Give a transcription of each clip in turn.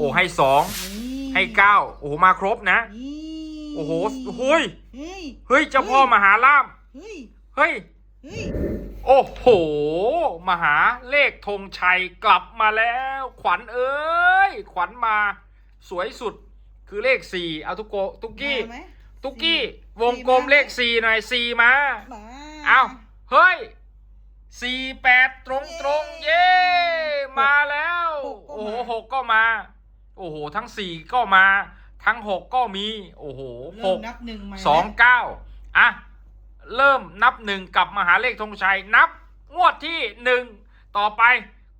โอ้ให้สองนี่ให้เก้าโอ้โหมาครบนะนี่โอ้โหเฮ้ยเฮ้ยเฮ้ยเจ้าพ่อมหาลาภเฮ้ยเฮ้ยเฮ้ยโอ้โห มหาเลขธงชัยกลับมาแล้ว ขวัญเอ้ย ขวัญมา สวยสุดคือเลขสี่เอาทุกโกทุกกี้มาไหมทุกกี้สี่วงกลมสี่มาเลขสี่หน่อยสี่มามาเอาเฮ้ยสี่แปดตรงตรงๆเย้มาแล้ว โอ้โหหกก็มา โอ้โห ทั้งสี่ก็มา ทั้งหกก็มี โอ้โหหเริ่มกนับหนึ่งใหม่สองแล้วเก้าอะ เริ่มนับหนึ่งกับมหาเลขธงชัย นับ งวดที่หนึ่งต่อไป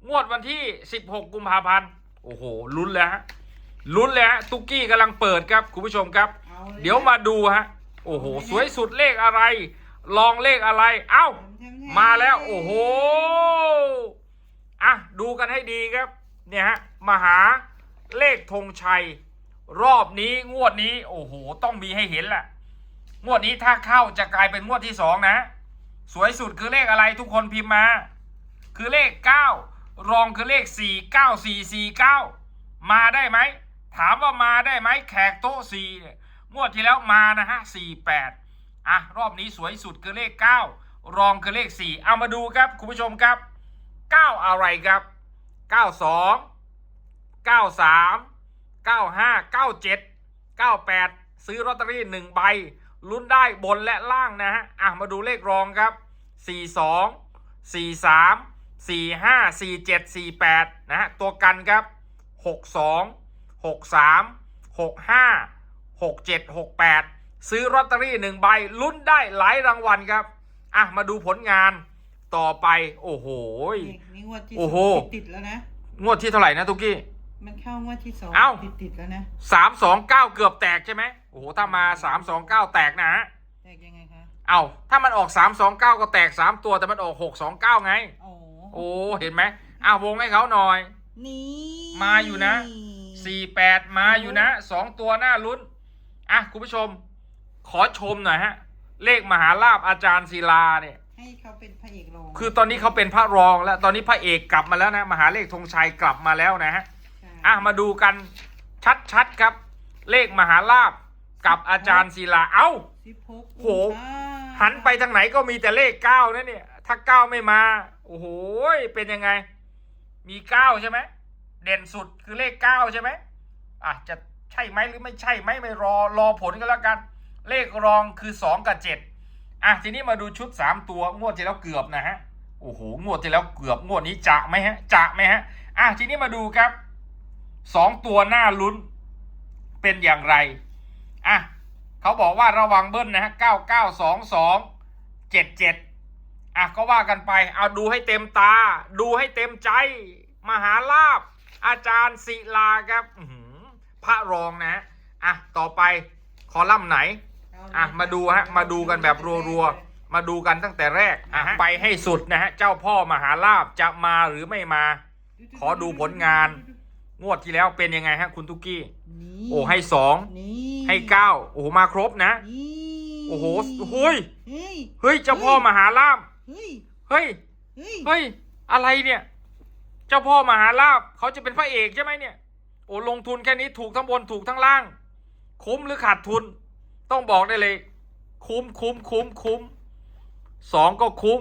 งวดวันที่สิบหกกุมภาพันธ์ โอ้โห ลุ้นแล้วฮะ ลุ้นแล้วฮะตุกกี้กำลังเปิดครับ คุณผู้ชมครับ อาลเดี๋ยวมาดูฮะ โอ้โห สวยสุดเลขอะไร ลองเลขอะไร เอ้าแทมๆมาแล้วโอ้โห อะ ดูกันให้ดีครับ เนี่ยฮะ มหา เลขธงชัย รอบนี้งวดนี้ โอ้โห ต้องมีให้เห็นแหละงวดนี้ถ้าเข้าจะกลายเป็นงวดที่สองนะ สวยสุดคือเลขอะไรทุกคนพิมพ์มา คือเลขเก้ารองคือเลขสี่เก้าสี่สี่เก้ามาได้ไหม ถามว่ามาได้ไหมแขกโต๊ะสี่งวดที่แล้วมานะฮะสี่แปดอะรอบนี้สวยสุดคือเลขเก้ารองคือเลขสี่เอามาดูครับคุณผู้ชมครับเก้าอะไรครับเก้าสอง เก้าสามเก้าห้าเก้าเจ็ดเก้าแปดซื้อลอตเตอรี่หนึ่งใบลุ้นได้บนและล่างนะฮะอะมาดูเลขรองครับ42 43 45 47 48นะฮะตัวกันครับ62 63 65 67 68ซื้อลอตเตอรี่หนึ่งใบลุ้นได้หลายรางวัลครับอะมาดูผลงานต่อไป โอ้โหนี่นี่งวดที่โอ้โหสองติดๆแล้วนะ งวดที่เท่าไหร่นะ ทุกกี้ มันเข้างวดที่สองเอ้าติดๆแล้วนะสามสองเก้าเกือบแตกใช่ไหมโอ้โหถ้ามาสามสองเก้าแตกนะฮะแตกยังไงคะเอา ถ้ามันออกสามสองเก้าก็แตกสามตัวแต่มันออกหกสองเก้าไง โอ้โอ้เห็นไหมอ้าววงให้เขาหน่อย นี่มาอยู่นะ สี่แปดมาอยู่นะสองตัวหน้าลุ้น อะ คุณผู้ชม ขอชมหน่อยฮะ เลขมหาลาบอาจารย์ศิลาเนี่ย ให้เขาเป็นพระเอกรองคือตอนนี้เขาเป็นพระรองแล้ว ตอนนี้พระเอกกลับมาแล้วนะ มหาเลขธงชัยกลับมาแล้วนะฮะใช่ อะมาดูกันชัดๆครับ เลขมหาลาบกับอาจารย์ศิลา เอ้าสิบหกโห หันไปทางไหนก็มีแต่เลขเก้านะเนี่ย ถ้าเก้าไม่มา โอ้โห เป็นยังไง มีเก้าใช่ไหม เด่นสุดคือเลขเก้าใช่ไหมอะจะใช่ไหมหรือไม่ใช่ไหมไม่รอรอผลกันแล้วกัน เลขรองคือสองกับเจ็ดอะทีนี้มาดูชุดสามตัวงวดที่แล้วเกือบนะฮะ โอ้โห งวดที่แล้วเกือบงวดนี้จะไหมฮะ จะไหมฮะ อะทีนี้มาดูครับ สองตัวหน้าลุ้นเป็นอย่างไร อะเขาบอกว่าระวังเบิ้ลนะฮะเก้าเก้าสองสองเจ็ดเจ็ดอะก็ว่ากันไป เอาดูให้เต็มตา ดูให้เต็มใจ มหาลาบ อาจารย์ศิลาครับอื้อหือพระรองนะฮะอะต่อไปคอลัมน์ไหน อะมาดูฮะมาดูกันแบบรัวๆ มาดูกันตั้งแต่แรกอะไปให้สุดนะฮะ เจ้าพ่อมหาลาบจะมาหรือไม่มา ขอดูผลงาน งวดที่แล้วเป็นยังไงฮะคุณทุกกี้นี่โอ้ให้สองนี่ให้เก้าโอ้โหมาครบนะนี่โอ้โหเฮ้ยเฮ้ยเฮ้ยเจ้าพ่อมหาลาบเฮ้ยเฮ้ยเฮ้ยเฮ้ยอะไรเนี่ย เจ้าพ่อมหาลาบเขาจะเป็นพระเอกใช่ไหมเนี่ย โอ้ลงทุนแค่นี้ถูกทั้งบนถูกทั้งล่าง คุ้มหรือขาดทุน ต้องบอกได้เลย คุ้มคุ้มคุ้มคุ้มสองก็คุ้ม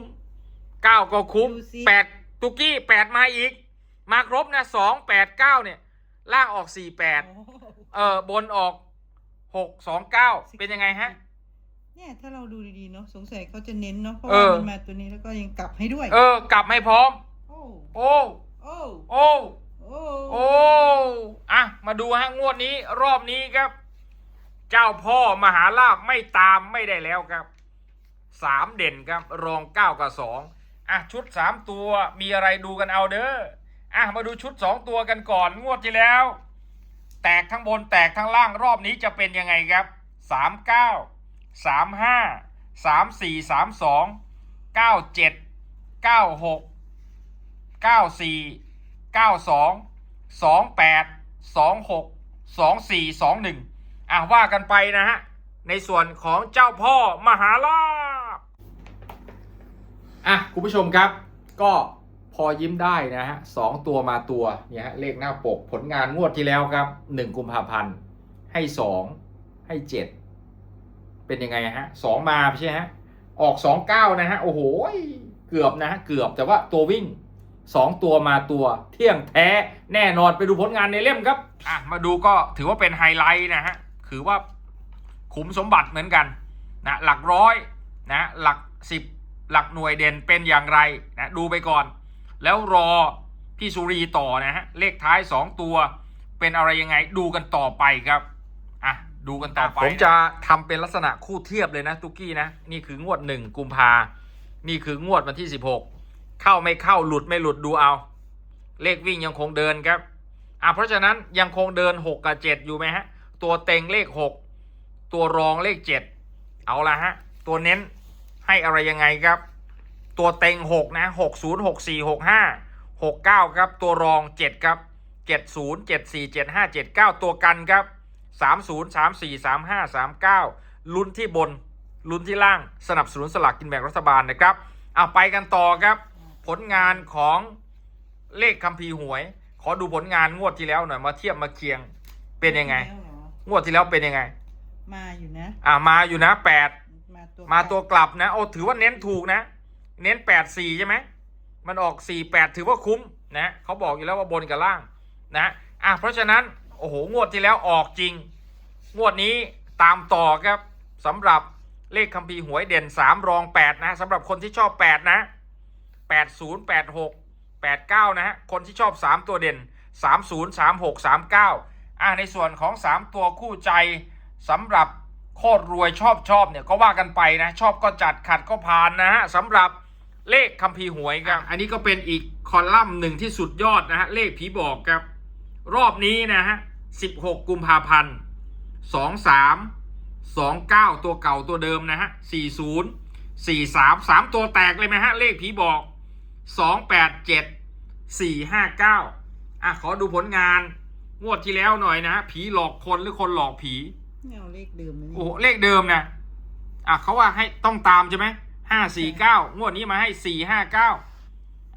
เก้าก็คุ้มดูสิแปดตุกกี้แปดมาอีก มาครบนะสองแปดเก้าเนี่ย ล่างออกสี่แปดโอ้โหเออบนออกหกสองเก้าเป็นยังไงฮะ เนี่ยถ้าเราดูดีๆเนาะสงสัยเขาจะเน้นเนาะเพราะเอว่าอมันมาตัวนี้แล้วก็ยังกลับให้ด้วย เออกลับให้พร้อมโอ้โอ้โอ้โอ้โอ้โอ้อะมาดูฮะงวดนี้รอบนี้ครับ เจ้าพ่อมหาลาบไม่ตามไม่ได้แล้วครับสามเด่นครับรองเก้ากับสองอะชุดสามตัวมีอะไรดูกันเอาเด้อ อะมาดูชุดสองตัวกันก่อนงวดที่แล้ว แตกทั้งบนแตกทั้งล่างรอบนี้จะเป็นยังไงครับสามเก้าสามห้าสามสี่สามสองเก้าเจ็ดเก้าหกเก้าสี่เก้าสองสองแปดสองหกสองสี่สองหนึ่งอะว่ากันไปนะฮะ ในส่วนของเจ้าพ่อมหาลาภอะ คุณผู้ชมครับก็ อยิ้มได้นะฮะสองตัวมาตัวเนี่ยฮะเลขหน้าปกผลงานงวดที่แล้วครับหนึ่งกุมภาพันธ์ให้สองให้เจ็ดเป็นยังไงฮะสองมาใช่ฮะออกสองเก้านะฮะโอ้โหเกือบนะฮะเกือบแต่ว่าตัววิ่งสองตัวมาตัวเที่ยงแท้แน่นอนไปดูผลงานในเล่มครับอะมาดูก็ถือว่าเป็นไฮไลท์นะฮะคือว่าขุมสมบัติเหมือนกันนะหลักร้อยนะหลักสิบหลักหน่วยเด่นเป็นอย่างไรนะดูไปก่อน แล้วรอพี่สุรีต่อนะฮะ เลขท้าย 2 ตัว เป็นอะไรยังไงดูกันต่อไปครับอะดูกันต่อไปผมจะทำเป็นลักษณะคู่เทียบเลยนะตุกี้นะ นี่คืองวด1กุมภา นี่คืองวดวันที่ 16 เข้าไม่เข้าหลุดไม่หลุดดูเอา เลขวิ่งยังคงเดินครับอะเพราะฉะนั้นยังคงเดิน 6 กับ 7 อยู่ไหมฮะ ตัวเต็งเลข 6 ตัวรองเลข 7 เอาละฮะ ตัวเน้นให้อะไรยังไงครับ ตัวเต็งหกนะหกศูนย์หกสี่หกห้าหกเก้าครับตัวรองเจ็ดครับเจ็ดศูนย์เจ็ดสี่เจ็ดห้าเจ็ดเก้าตัวกันครับสามศูนย์สามสี่สามห้าสามเก้าลุ้นที่บนลุ้นที่ล่างสนับสนุนสลากกินแบ่งรัฐบาลนะครับเอาไปกันต่อครับ ผลงานของเลขคัมภีร์หวย ขอดูผลงานงวดที่แล้วหน่อยมาเทียบมาเคียงเป็นยังไงแล้วเหรองวดที่แล้วเป็นยังไง มาอยู่นะ อ่ามาอยู่นะแปดมาตัวมาตัวกลับนะ โอ้ถือว่าเน้นถูกนะ เน้นแปดสี่ใช่ไหมมันออกสี่แปดถือว่าคุ้มนะเขาบอกอยู่แล้วว่าบนกับล่างนะอะเพราะฉะนั้นโอ้โหงวดที่แล้วออกจริง งวดนี้ตามต่อครับสำหรับเลขคัมภีร์หวยเด่นสามรองแปดนะสำหรับคนที่ชอบแปดนะแปดศูนย์แปดหกแปดเก้านะฮะคนที่ชอบสามตัวเด่นสามศูนย์สามหกสามเก้าอะในส่วนของสามตัวคู่ใจสำหรับโคตรรวยชอบชอบเนี่ยก็ว่ากันไปนะชอบก็จัดขัดก็ผ่านนะฮะสำหรับ เลขคัมภีร์หวยครับ อันนี้ก็เป็นอีกคอลัมน์หนึ่งที่สุดยอดนะฮะ เลขผีบอกครับ รอบนี้นะฮะ 16 กุมภาพันธ์ 23 29 ตัวเก่าตัวเดิมนะฮะ 40 43 3 ตัวแตกเลยไหมฮะ เลขผีบอก 287 459 อะ ขอดูผลงานงวดที่แล้วหน่อยนะฮะ ผีหลอกคนหรือคนหลอกผีไม่เอาเลขเดิมนะโอ้นี่โหเลขเดิมนะ อะเขาว่าให้ต้องตามใช่ไหม ห้าสี่เก้างวดนี้มาให้สี่ห้าเก้า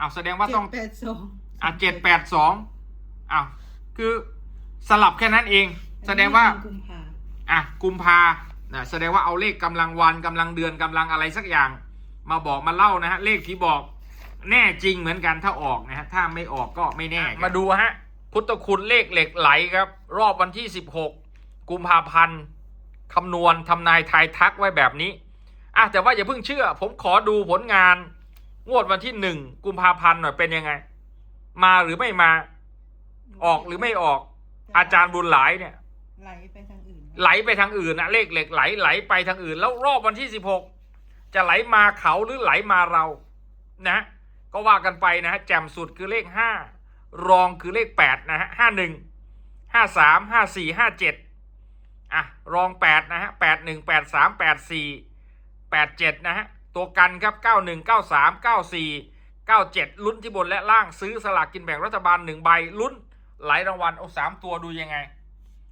อ้าวแสดงว่าต้องเจ็ดแปดสองอะเจ็ดแปดสองอ้าวคือสลับแค่นั้นเอง แสดงว่ากุมภาอะกุมภานะแสดงว่าเอาเลขกำลังวันกำลังเดือนกำลังอะไรสักอย่าง มาบอกมาเล่านะฮะเลขที่บอกแน่จริงเหมือนกันถ้าออกนะฮะถ้าไม่ออกก็ไม่แน่ มาดูฮะพุทธคุณเลขเหล็กไหลครับ รอบวันที่ 16 กุมภาพันธ์คำนวณทำนายทายทักไว้แบบนี้ อะแต่ว่าอย่าเพิ่งเชื่อ ผมขอดูผลงาน งวดวันที่1กุมภาพันธ์หน่อยเป็นยังไง มาหรือไม่มา ออกหรือไม่ออก อาจารย์บุญหลายเนี่ย ไหลไปทางอื่นไหลไปทางอื่นนะเลขเหล็กไหลไหลไปทางอื่น แล้วรอบวันที่สิบหกจะไหลมาเขาหรือไหลมาเรา นะ ก็ว่ากันไปนะฮะแจ่มสุดคือเลขห้ารองคือเลขแปดนะฮะห้าหนึ่งห้าสามห้าสี่ห้าเจ็ดอะรองแปดนะฮะแปดหนึ่งแปดสามแปดสี่ แปดเจ็ดนะฮะ ตัวกันครับเก้าหนึ่งเก้าสามเก้าสี่เก้าเจ็ดลุ้นที่บนและล่างซื้อสลากกินแบ่งรัฐบาลหนึ่งใบ ลุ้นหลายรางวัลโอ้สามตัวดูยังไง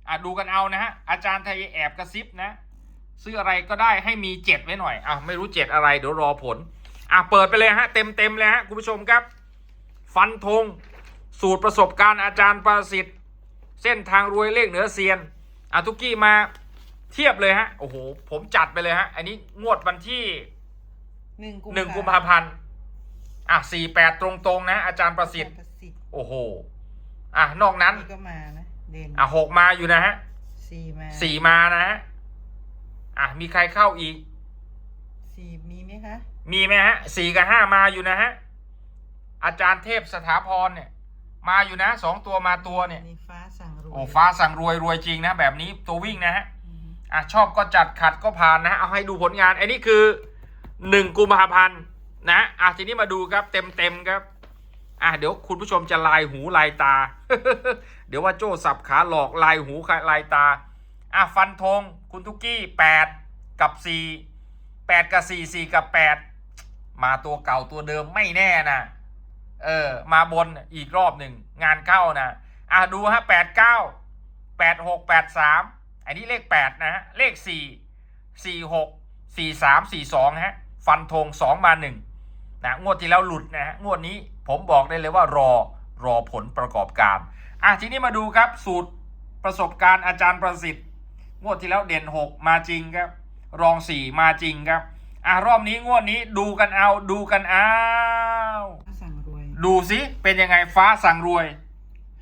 อะดูกันเอานะฮะ อาจารย์ไทยแอบกระซิบนะ ซื้ออะไรก็ได้ให้มีเจ็ดไว้หน่อย อะ ไม่รู้เจ็ดอะไร เดี๋ยวรอผล อะ เปิดไปเลยฮะ เต็มเต็มเลยฮะ คุณผู้ชมครับ ฟันธงสูตรประสบการณ์อาจารย์ประสิทธิ์ เส้นทางรวยเลขเหนือเซียนอะทุกกี้มา เทียบเลยฮะโอ้โหผมจัดไปเลยฮะ อันนี้งวดวันที่หนึ่งหนึ่งกุมภาพันธ์อะสี่แปดตรงๆนะ อาจารย์ประสิทธิ์ประสิทธิ์โอ้โห อะนอกนั้นนี่ก็มานะเด่นอะหกมาอยู่นะฮะสี่มาสี่มานะฮะอะมีใครเข้าอีกสี่มีไหมคะมีไหมฮะสี่กับห้ามาอยู่นะฮะอาจารย์เทพสถาพรเนี่ย มาอยู่นะสองตัวมาตัวเนี่ยนี่ฟ้าสั่งรวยโอ้ฟ้าสั่งรวยรวยจริงนะแบบนี้ตัววิ่งนะฮะ อะชอบก็จัดขัดก็ผ่านนะฮะเอาให้ดูผลงานอันนี้คือหนึ่งกุมภาพันธ์นะอะทีนี้มาดูครับเต็มเต็มครับอะเดี๋ยวคุณผู้ชมจะลายหูลายตา เดี๋ยวว่าโจ้สับขาหลอกลายหูลายตาอะฟันธงคุณทุกกี้แปดกับสี่แปดกับสี่สี่กับแปดมาตัวเก่าตัวเดิมไม่แน่นะเออมาบนอีกรอบหนึ่งงานเข้านะอะดูฮะแปดเก้าแปดหกแปดสาม อันนี้เลขแปดนะฮะ เลขสี่สี่หกสี่สามสี่สองฮะ ฟันธงสองมาหนึ่งนะ งวดที่แล้วหลุดนะฮะ งวดนี้ผผมบอกได้เลยว่ารอรอผลประกอบการ อะ ทีนี้มาดูครับสูตรประสบการณ์อาจารย์ประสิทธิ์ งวดที่แล้วเด่น 6 มาจริงครับ รอง 4 มาจริงครับ อะ รอบนี้งวดนี้ดูกันเอาดูกันเอาสั่งรวยดูสิเป็นยังไงฟ้าสั่งรวย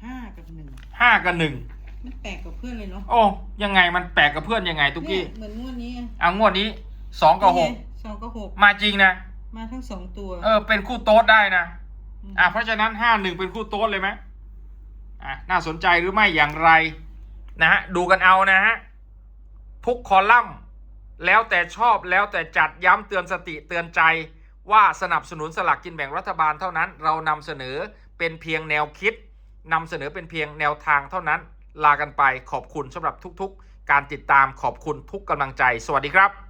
ห้ากับหนึ่ง5กับ1 มันแปลกกับเพื่อนเลยเนาะโอ้ยังไงมันแปลกกับเพื่อนยังไงทุกเนี่กี้ยเหมือนงวดนี้ไงอะงวดนี้2กับนี่ไงสองกับหก6มาจริงนะมาทั้งสองตัวเออเป็นคู่โต๊ดได้นะมอะเพราะฉะนั้นห้าหนึ่งเป็นคู่โต๊ดเลยไหมอะน่าสนใจหรือไม่อย่างไรนะฮะดูกันเอานะฮะทุกคอลัมน์แล้วแต่ชอบแล้วแต่จัดย้ำเตือนสติเตือนใจว่าสนับสนุนสลากกินแบ่งรัฐบาลเท่านั้น เรานำเสนอเป็นเพียงแนวคิดนำเสนอเป็นเพียงแนวทางเท่านั้น ลากันไปขอบคุณสำหรับทุกๆ การติดตามขอบคุณทุกกำลังใจ สวัสดีครับ